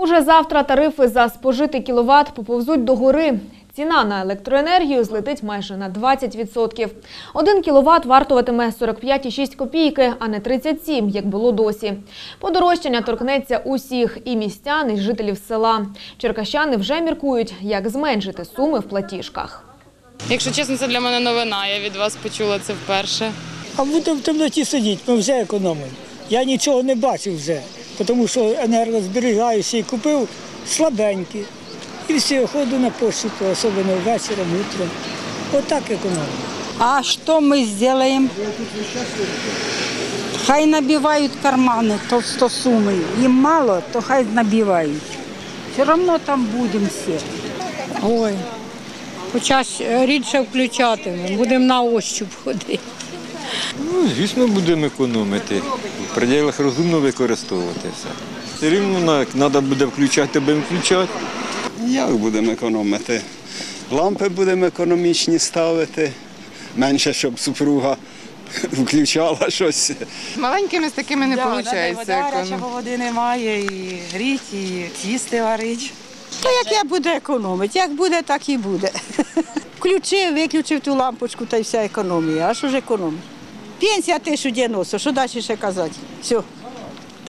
Уже завтра тарифи за спожитий кіловат поповзуть до гори. Ціна на електроенергію злетить майже на 20%. Один кіловат вартуватиме 45,6 копійки, а не 37, як було досі. Подорожчання торкнеться усіх – і містян, і жителів села. Черкащани вже міркують, як зменшити суми в платіжках. Якщо чесно, це для мене новина. Я від вас почула це вперше. А будемо в темноті сидіти, ми вже економимо. Я нічого не бачив вже, тому що енергозберігаючий купив слабенькі. І все, ходу на пошту, особливо ввечері, утром. Отак економимо. А что мы сделаем? Хай набивают карманы толстосумы. Им мало, то хай набивают. Все равно там будем все. Ой, хоча ж е, рідше включатимемо, будемо на ощуп ходити. Ну, звісно, будемо економити. В пределах розумно використовувати все. Все рівно треба буде включати, будемо включати. Як будемо економити? Лампи будемо економічні ставити, менше, щоб супруга включала щось. Маленькими з такими не виходить. Гаряча, бо води немає, і гріть, і їсти варить. То як я буду економити, як буде, так і буде. Включив, виключив ту лампочку та й вся економія. А що ж економія? Пенсія 1090, що далі ще казати? Все.